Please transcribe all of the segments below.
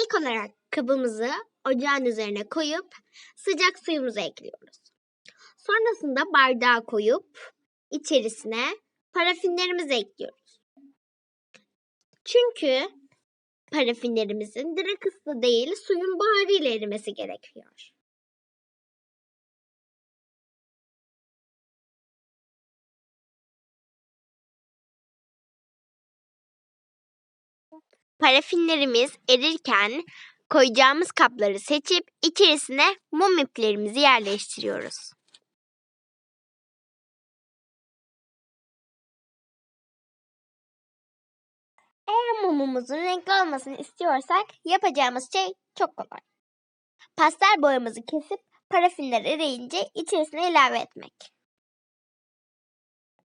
İlk olarak kabımızı ocağın üzerine koyup sıcak suyumuzu ekliyoruz. Sonrasında bardağa koyup içerisine parafinlerimizi ekliyoruz. Çünkü parafinlerimizin direkt ısı değil suyun buharıyla erimesi gerekiyor. Parafinlerimiz erirken koyacağımız kapları seçip içerisine mum iplerimizi yerleştiriyoruz. Eğer mumumuzun renkli olmasını istiyorsak yapacağımız şey çok kolay. Pastel boyamızı kesip parafinler eriyince içerisine ilave etmek.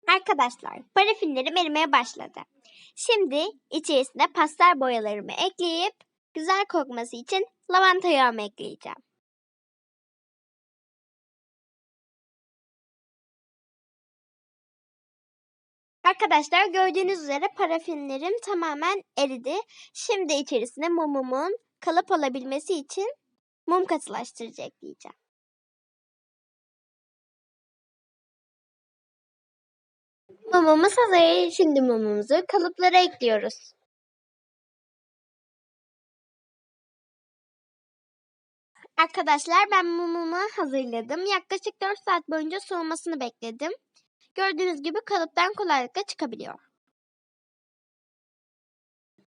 Arkadaşlar parafinlerim erimeye başladı. Şimdi içerisine pastel boyalarımı ekleyip güzel kokması için lavanta yağımı ekleyeceğim. Arkadaşlar gördüğünüz üzere parafinlerim tamamen eridi. Şimdi içerisine mumumun kalıp olabilmesi için mum katılaştırıcı ekleyeceğim. Mumumuz hazır. Şimdi mumumuzu kalıplara ekliyoruz. Arkadaşlar ben mumumu hazırladım. Yaklaşık 4 saat boyunca soğumasını bekledim. Gördüğünüz gibi kalıptan kolaylıkla çıkabiliyor.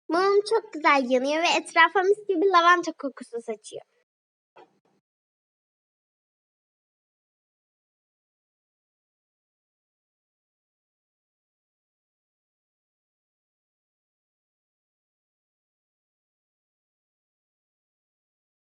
Mumum çok güzel yanıyor ve etrafa mis gibi lavanta kokusu saçıyor.